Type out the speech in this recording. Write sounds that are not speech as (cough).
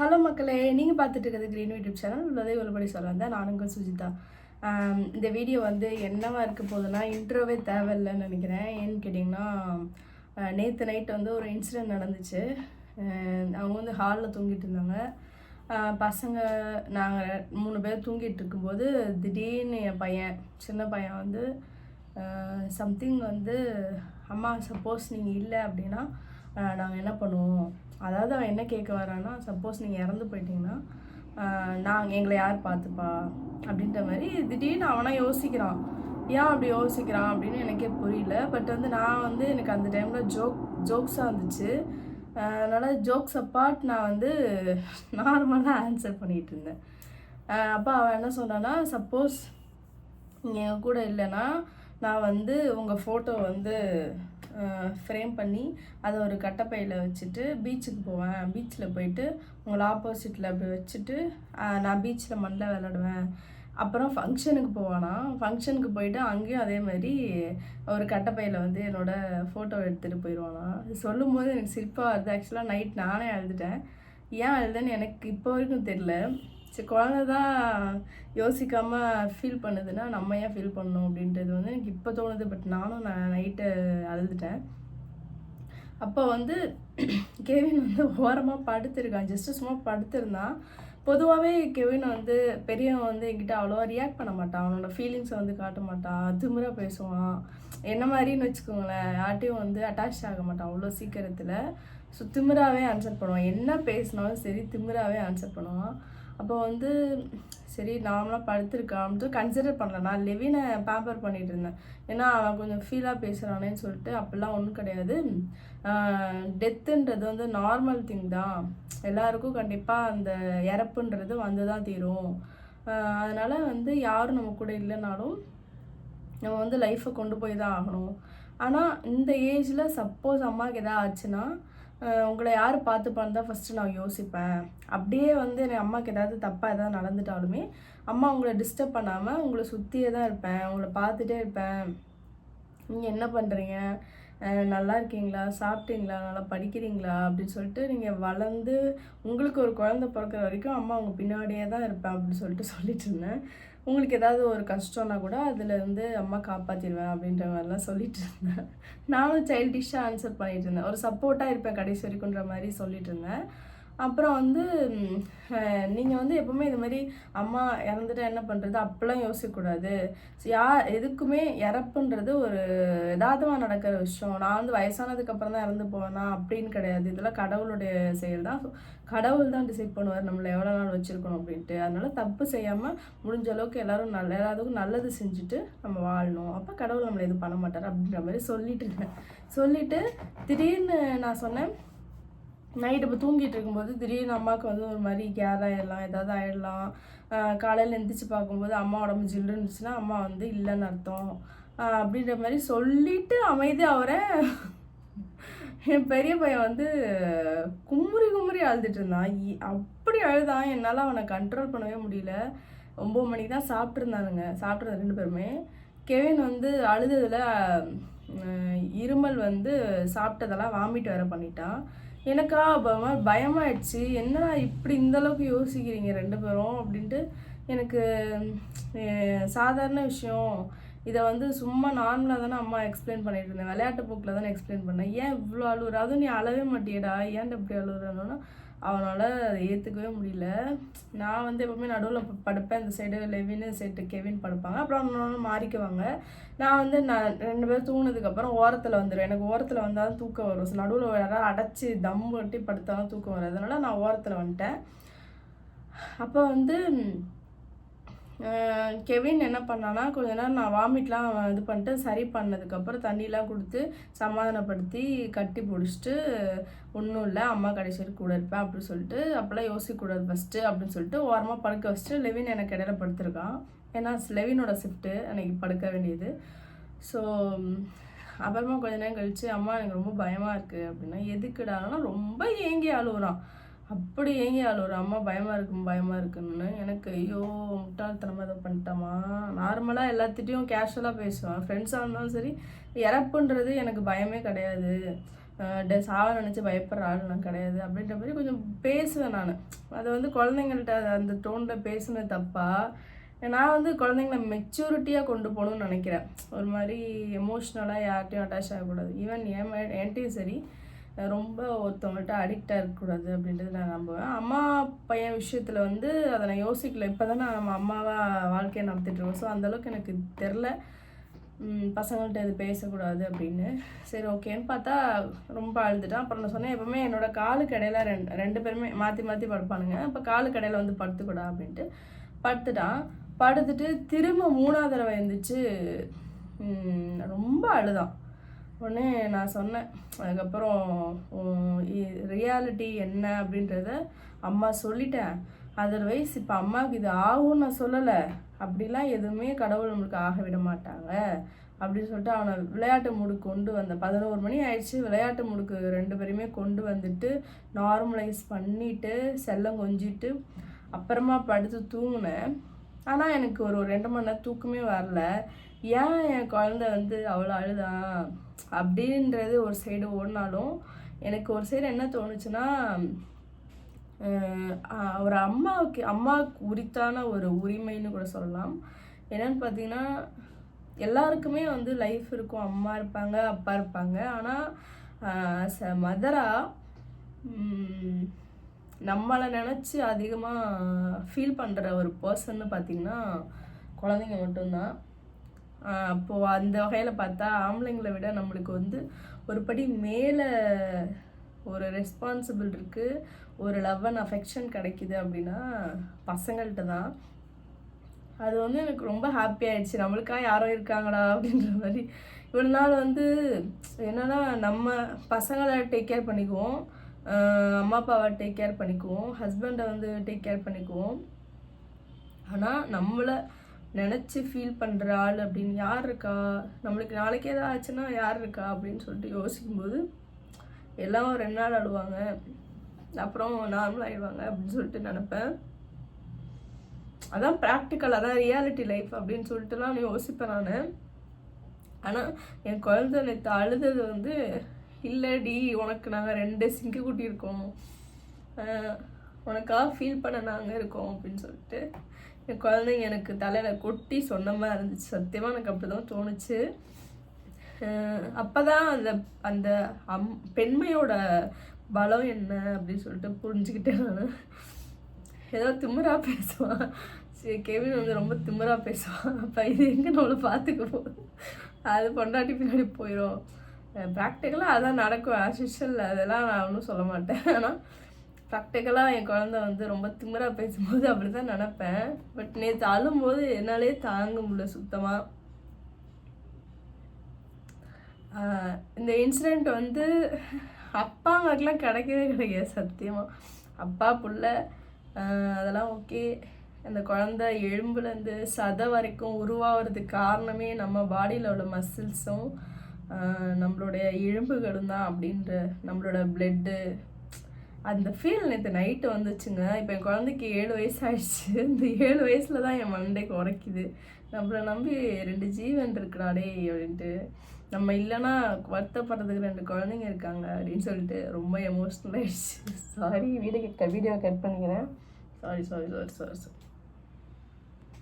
Hello மக்களே நீங்கள் பார்த்துட்டு இருக்கிறது க்ரீன் யூடியூப் சேனல் உள்ளதே உள்ளபடி சொல்ல வந்தேன் நான் உங்கள் சுஜிதா. இந்த வீடியோ வந்து என்னவா இருக்க போகுதுன்னா இன்ட்ரோவே தேவையில்லைன்னு நினைக்கிறேன். ஏன்னு கேட்டிங்கன்னா நேற்று நைட் வந்து ஒரு இன்சிடெண்ட் நடந்துச்சு. அவங்க வந்து ஹாலில் தூங்கிட்டு இருந்தாங்க. பசங்க நாங்கள் மூணு பேர் தூங்கிட்டு இருக்கும்போது திடீர்னு என் பையன் சின்ன பையன் வந்து சம்திங் வந்து அம்மா சப்போஸ் நீங்கள் இல்லை அப்படின்னா நாங்கள் என்ன பண்ணுவோம்? அதாவது அவன் என்ன கேட்க வரான்னா சப்போஸ் நீங்கள் இறந்து போயிட்டீங்கன்னா நாங்கள் எங்களை யார் பார்த்துப்பா? அப்படின்ற மாதிரி திடீர்னு அவனாக யோசிக்கிறான். ஏன் அப்படி யோசிக்கிறான் அப்படின்னு எனக்கே புரியல. பட் வந்து நான் வந்து எனக்கு அந்த டைமில் ஜோக் ஜோக்ஸாக இருந்துச்சு. அதனால் ஜோக்ஸ் அப்பார்ட் நான் வந்து நார்மலாக ஆன்சர் பண்ணிகிட்டு இருந்தேன். அப்போ அவன் என்ன சொன்னான்னா சப்போஸ் நீங்கள் என் கூட இல்லைன்னா நான் வந்து உங்கள் ஃபோட்டோ வந்து ஃப்ரேம் பண்ணி அதை ஒரு கட்டப்பையில் வச்சுட்டு பீச்சுக்கு போவேன். பீச்சில் போயிட்டு உங்களை ஆப்போசிட்டில் அப்படி வச்சுட்டு நான் பீச்சில் மண்ணில் விளாடுவேன் அப்புறம் ஃபங்க்ஷனுக்கு போவானா? ஃபங்க்ஷனுக்கு போயிட்டு அங்கேயும் அதே மாதிரி ஒரு கட்டப்பையில் வந்து என்னோட ஃபோட்டோ எடுத்துகிட்டு போயிடுவானா சொல்லும் போது எனக்கு சிரிப்பாக வருது. ஆக்சுவலாக நைட் நானே அழுதுட்டேன். ஏன் அழுதுன்னு எனக்கு இப்போ வரைக்கும் தெரில சரி குழந்தை தான் யோசிக்காமல் ஃபீல் பண்ணுதுன்னா நம்ம ஏன் ஃபீல் பண்ணணும் அப்படின்றது வந்து எனக்கு இப்போ தோணுது. பட் நானும் நான் நைட்டு அழுதுட்டேன். அப்போ வந்து (clears throat) கெவின் வந்து ஓரமாக படுத்திருக்கான். ஜஸ்ட்டு சும்மா படுத்திருந்தான். பொதுவாகவே கெவின் வந்து பெரியவன் வந்து என்கிட்ட அவ்வளோவா ரியாக்ட் பண்ண மாட்டான். அவனோட ஃபீலிங்ஸை வந்து காட்ட மாட்டான். திமிரா பேசுவான். என்ன மாதிரின்னு வச்சுக்கோங்களேன். யார்ட்டையும் வந்து அட்டாச் ஆக மாட்டான் அவ்வளோ சீக்கிரத்தில். ஸோ திமிராவே ஆன்சர் பண்ணுவான். என்ன பேசினாலும் சரி திமிராவே ஆன்சர் பண்ணுவான். அப்போ வந்து சரி நாமளாக படுத்திருக்கான்ட்டு கன்சிடர் பண்ணல. நான் லெவினை பேம்பர் பண்ணிட்டு இருந்தேன். ஏன்னா அவன் கொஞ்சம் ஃபீலாக பேசுகிறானேன்னு சொல்லிட்டு அப்படிலாம் ஒன்றும் கிடையாது. டெத்துன்றது வந்து நார்மல் திங் தான். எல்லாருக்கும் கண்டிப்பாக அந்த இறப்புன்றது வந்து தான் தீரும் அதனால் வந்து யாரும் நம்ம கூட இல்லைனாலும் நம்ம வந்து லைஃப்பை கொண்டு போய் தான் ஆகணும். ஆனால் இந்த ஏஜில் சப்போஸ் அம்மாவுக்கு எதாவது ஆச்சுன்னா உங்களை யார் பார்த்துப்பான்னு தான் ஃபஸ்ட்டு நான் யோசிப்பேன். அப்படியே வந்து என் அம்மாவுக்கு ஏதாவது தப்பாக ஏதாவது நடந்துட்டாலுமே அம்மா உங்களை டிஸ்டர்ப் பண்ணாமல் உங்களை சுற்றியே தான் இருப்பேன். உங்களை பார்த்துட்டே இருப்பேன். நீங்கள் என்ன பண்ணுறீங்க நல்லா இருக்கீங்களா? சாப்பிட்டீங்களா? நல்லா படிக்கிறீங்களா? அப்படின்னு சொல்லிட்டு நீங்கள் வளர்ந்து உங்களுக்கு ஒரு குழந்தை பிறக்கிற வரைக்கும் அம்மா அவங்க பின்னாடியே தான் இருப்பேன் அப்படின்னு சொல்லிட்டு சொல்லிட்டு இருந்தேன். உங்களுக்கு ஏதாவது ஒரு கஷ்டம்னா கூட அதில் இருந்து அம்மா காப்பாற்றிடுவேன் அப்படின்ற மாதிரிலாம் சொல்லிட்டு இருந்தேன். நானும் சைல்டிஷாக ஆன்சர் பண்ணிட்டு இருந்தேன். ஒரு சப்போர்ட்டாக இருப்பேன் கடைசி வரைக்குன்ற மாதிரி சொல்லிட்டு இருந்தேன். அப்புறம் வந்து நீங்கள் வந்து எப்போவுமே இது மாதிரி அம்மா இறந்துட்டா என்ன பண்ணுறது அப்போல்லாம் யோசிக்கக்கூடாது. யா எதுக்குமே இறப்புன்றது ஒரு யதார்த்தமாக நடக்கிற விஷயம். நான் வந்து வயசானதுக்கப்புறம் தான் இறந்து போனா அப்படின்னு கிடையாது. இதெல்லாம் கடவுளுடைய செயல் தான். கடவுள் தான் டிசைட் பண்ணுவார். நம்மளை எவ்வளோ நாள் வச்சுருக்கணும் அப்படின்ட்டு. அதனால் தப்பு செய்யாமல் முடிஞ்ச அளவுக்கு எல்லோரும் நல்ல எல்லாத்துக்கும் நல்லது செஞ்சுட்டு நம்ம வாழணும். அப்போ கடவுள் நம்மளை எதுவும் பண்ண மாட்டார் அப்படின்ற மாதிரி சொல்லிட்டு இருந்தேன் சொல்லிவிட்டு திடீர்னு நான் சொன்னேன் நைட்டு இப்போ தூங்கிட்டு இருக்கும்போது திடீர்னு அம்மாவுக்கு வந்து ஒரு மாதிரி கேர் ஆகிடலாம் ஏதாவது ஆயிடலாம். காலையில் எந்திரிச்சு பார்க்கும்போது அம்மா உடம்பு ஜில்லுன்னு இருந்துச்சுன்னா அம்மா வந்து இல்லைன்னு அர்த்தம். அப்படின்ற மாதிரி சொல்லிட்டு அமைதி அவரை. என் பெரிய பையன் வந்து குமுறி குமுறி அழுதுட்டு இருந்தான். இ- அப்படி அழுதான். என்னால் அவனை கண்ட்ரோல் பண்ணவே முடியல. ஒம்பது மணிக்கு தான் சாப்பிட்ருந்தானுங்க சாப்பிட்ருந்த ரெண்டு பேருமே. கெவின் வந்து அழுததில் இருமல் வந்து சாப்பிட்டதெல்லாம் வாமிட் வேற பண்ணிட்டான். எனக்கா பயமாயிடுச்சு. என்னடா இப்படி இந்த அளவுக்கு யோசிக்கிறீங்க ரெண்டு பேரும்? அப்படின்ட்டு எனக்கு சாதாரண விஷயம். இதை வந்து சும்மா நார்மலாக தானே அம்மா எக்ஸ்பிளைன் பண்ணிட்டு இருந்தேன். விளையாட்டு போக்கில் தானே எக்ஸ்பிளைன் பண்ணேன். ஏன் இவ்வளோ அழுகுற அதுவும் நீ அழவே மாட்டியடா. ஏன்டா இப்படி அழுகுறன்னா அவனால் அதை ஏற்றுக்கவே முடியல. நான் வந்து எப்பவுமே நடுவில் படுப்பேன். இந்த சைடு லெவின் சைடு கெவின் படுப்பாங்க. அப்புறம் அவங்க மாறிக்குவாங்க. நான் வந்து நான் ரெண்டு பேரும் தூங்கினதுக்கப்புறம் ஓரத்தில் வந்துடும் எனக்கு ஓரத்தில் வந்தால் தான் தூக்கம் வரும். நடுவில் யாராவது அடைச்சி தம் கட்டி படுத்தாலும் தூக்கம் வரும். அதனால் நான் ஓரத்தில் வந்துட்டேன். அப்போ வந்து கெவின் என்ன பண்ணான்னா கொஞ்ச நேரம் நான் வாமிட்லாம் இது பண்ணிட்டு சரி பண்ணதுக்கப்புறம் தண்ணிலாம் கொடுத்து சமாதானப்படுத்தி கட்டி பிடிச்சிட்டு ஒன்றும் இல்லை அம்மா கடைசி கூட இருப்பேன் அப்படின்னு சொல்லிட்டு அப்போல்லாம் யோசிக்கக்கூடாது ஃபஸ்ட்டு அப்படின்னு சொல்லிட்டு ஓரமாக படுக்க வச்சுட்டு லெவின் எனக்கு இடையில படுத்திருக்கான். ஏன்னா லெவினோட ஷிஃப்ட்டு அன்னைக்கு படுக்க வேண்டியது. ஸோ அப்புறமா கொஞ்ச நேரம் கழித்து அம்மா எனக்கு ரொம்ப பயமாக இருக்குது அப்படின்னா எதுக்குடானா ரொம்ப ஏங்கி அழுகுறான் அப்படி ஏங்கி ஒரு அம்மா பயமாக இருக்கும் பயமாக இருக்குன்னு? எனக்கு ஐயோ முட்டாள்தனமாக இதை பண்ணிட்டோமா? நார்மலாக எல்லாத்திட்டையும் கேஷுவலாக பேசுவேன். ஃப்ரெண்ட்ஸாக இருந்தாலும் சரி இறப்புன்றது எனக்கு பயமே கிடையாது. டே சாவ நினச்சி பயப்படுற ஆள் நான் கிடையாது. அப்படின்ற மாதிரி கொஞ்சம் பேசுவேன் நான். அதை வந்து குழந்தைங்கள்ட்ட அந்த டோனில் பேசுனது தப்பா? நான் வந்து குழந்தைங்கள மெச்சூரிட்டியாக கொண்டு போகணும்னு நினைக்கிறேன். ஒரு மாதிரி எமோஷ்னலாக யார்கிட்டையும் அட்டாச் ஆகக்கூடாது. ஈவன் என் என்கிட்டையும் சரி ரொம்ப ஒருத்தவங்கள்ட்ட அடிக்டாக இருக்கக்கூடாது அப்படின்றது நான் நம்புவேன். அம்மா பையன் விஷயத்தில் வந்து அதை நான் யோசிக்கல. இப்போ நான் நம்ம அம்மாவாக வாழ்க்கையை நடத்திட்டுருக்கோம் ஸோ அந்தளவுக்கு எனக்கு தெரில பசங்கள்கிட்ட இது பேசக்கூடாது அப்படின்னு. சரி ஓகேன்னு பார்த்தா ரொம்ப அழுதுட்டான். அப்புறம் நான் சொன்னேன் எப்பவுமே என்னோடய காலுக்கு இடையில ரெண்டு ரெண்டு பேருமே மாற்றி மாற்றி படுப்பானுங்க. இப்போ காலுக்கு இடையில வந்து படுத்துக்கூடா அப்படின்ட்டு படுத்துட்டான். படுத்துட்டு திரும்ப மூணாவது தடவை எழுந்துச்சு ரொம்ப அழுதான். உடனே நான் சொன்னேன். அதுக்கப்புறம் ரியாலிட்டி என்ன அப்படின்றத அம்மா சொல்லிட்டேன். அதர்வைஸ் இப்போ அம்மாவுக்கு இது ஆகும்னு நான் சொல்லலை. அப்படிலாம் எதுவுமே கடவுள் நம்மளுக்கு ஆக விட மாட்டாங்க. அப்படின்னு சொல்லிட்டு அவனை விளையாட்டு முடுக்கு கொண்டு வந்த பதினோரு மணி ஆயிடுச்சு. விளையாட்டு முடுக்கு ரெண்டு பேருமே கொண்டு வந்துட்டு நார்மலைஸ் பண்ணிவிட்டு செல்லம் கொஞ்சிட்டு அப்புறமா படுத்து தூங்கினேன். ஆனால் எனக்கு ஒரு ரெண்டு மணி நேரம் தூக்கமே வரல. ஏன் என் குழந்த வந்து அவ்வளோ அழுதான் அப்படின்றது ஒரு சைடு ஓடினாலும் எனக்கு ஒரு சைடு என்ன தோணுச்சுன்னா ஒரு அம்மாவுக்கு அம்மாவுக்கு உரித்தான ஒரு உரிமைன்னு கூட சொல்லலாம். என்னன்னு பார்த்தீங்கன்னா எல்லாருக்குமே வந்து லைஃப் இருக்கும். அம்மா இருப்பாங்க அப்பா இருப்பாங்க. ஆனால் ச மதராக நம்மளை நினச்சி அதிகமாக ஃபீல் பண்ணுற ஒரு பர்சன்னு பார்த்திங்கன்னா குழந்தைங்க மட்டும்தான். அப்போது அந்த வகையில் பார்த்தா ஆம்பளைங்களை விட நம்மளுக்கு வந்து ஒரு படி மேலே ஒரு ரெஸ்பான்சிபிள் இருக்குது ஒரு லவ் அண்ட் அஃபெக்ஷன் கிடைக்கிது அப்படின்னா பசங்கள்கிட்ட தான். அது வந்து எனக்கு ரொம்ப ஹாப்பி ஆயிடுச்சு. நம்மளுக்காக யாரோ இருக்காங்களா அப்படின்ற மாதிரி. இவ்வளோ நாள் வந்து என்னன்னா நம்ம பசங்களை டேக் கேர் பண்ணிக்குவோம். அம்மா அப்பாவை டேக் கேர் பண்ணிக்குவோம். ஹஸ்பண்டை வந்து டேக் கேர் பண்ணிக்குவோம். ஆனால் நம்மளை நினச்சி ஃபீல் பண்ணுற ஆள் அப்படின்னு யார் இருக்கா? நம்மளுக்கு நாளைக்கு ஏதாவது ஆச்சுன்னா யார் இருக்கா அப்படின்னு சொல்லிட்டு யோசிக்கும்போது எல்லாம் ரெண்டு நாள் ஆடுவாங்க. அப்புறம் நார்மல் ஆயிடுவாங்க அப்படின்னு சொல்லிட்டு நினப்பேன். அதான் ப்ராக்டிக்கல் அதான் ரியாலிட்டி லைஃப் அப்படின்னு சொல்லிட்டுலாம் நான் யோசிப்பேன் நான். ஆனால் என் குழந்தை நேற்று அழுதது வந்து இல்லைடி உனக்கு நாங்கள் ரெண்டு சிங்கு குட்டி இருக்கோம். உனக்காக ஃபீல் பண்ண நாங்கள் இருக்கோம் அப்படின்னு சொல்லிட்டு என் குழந்தைங்க எனக்கு தலையில் கொட்டி சொன்ன மாதிரி இருந்துச்சு. சத்தியமாக எனக்கு அப்படி தான் தோணுச்சு. அப்போ தான் அந்த அந்த அம் பெண்மையோட பலம் என்ன அப்படின்னு சொல்லிட்டு புரிஞ்சுக்கிட்டேன் நான். ஏதோ திமுறா பேசுவான் சரி கெவின் வந்து ரொம்ப திமுறா பேசுவான் அப்போ இது எங்கே நம்மளை பார்த்துக்க அது பொண்டாட்டி பின்னாடி போயிடும் ப்ராக்டிக்கலாக அதான் நடக்கும். ஆஸ் அதெல்லாம் நான் ஒன்றும் சொல்ல மாட்டேன். ஆனால் ப்ராக்டிக்கலாக என் குழந்த வந்து ரொம்ப திமிராக பேசும்போது அப்படி தான் நினப்பேன். பட் நேற்று அழும்போது என்னாலே தாங்க முடியல சுத்தமாக இந்த இன்சிடெண்ட் வந்து அப்பாங்களுக்கெலாம் கிடைக்கவே கிடைக்காது சத்தியமாக அப்பா புள்ள அதெல்லாம் ஓகே அந்த குழந்த எலும்புலேருந்து சதை வரைக்கும் உருவாகிறதுக்கு காரணமே நம்ம பாடியில் உள்ள மசில்ஸும் நம்மளுடைய இழம்புகளும் தான் அப்படின்ற நம்மளோட பிளட்டு அந்த ஃபீல் நேற்று நைட்டு வந்துச்சுங்க. இப்போ என் குழந்தைக்கு ஏழு வயசு ஆயிடுச்சு. இந்த ஏழு வயசில் தான் என் மண்டைக்கு உரைக்குது. நம்மளை நம்பி ரெண்டு ஜீவன் இருக்கிறாடே அப்படின்ட்டு. நம்ம இல்லைன்னா வருத்தப்படுறதுக்கு ரெண்டு குழந்தைங்க இருக்காங்க அப்படின்னு சொல்லிட்டு ரொம்ப எமோஷ்னல் ஆயிடுச்சு. சாரி வீடியோ வீடியோ கட் பண்ணிக்கிறேன். Sorry sorry sorry sorry sorry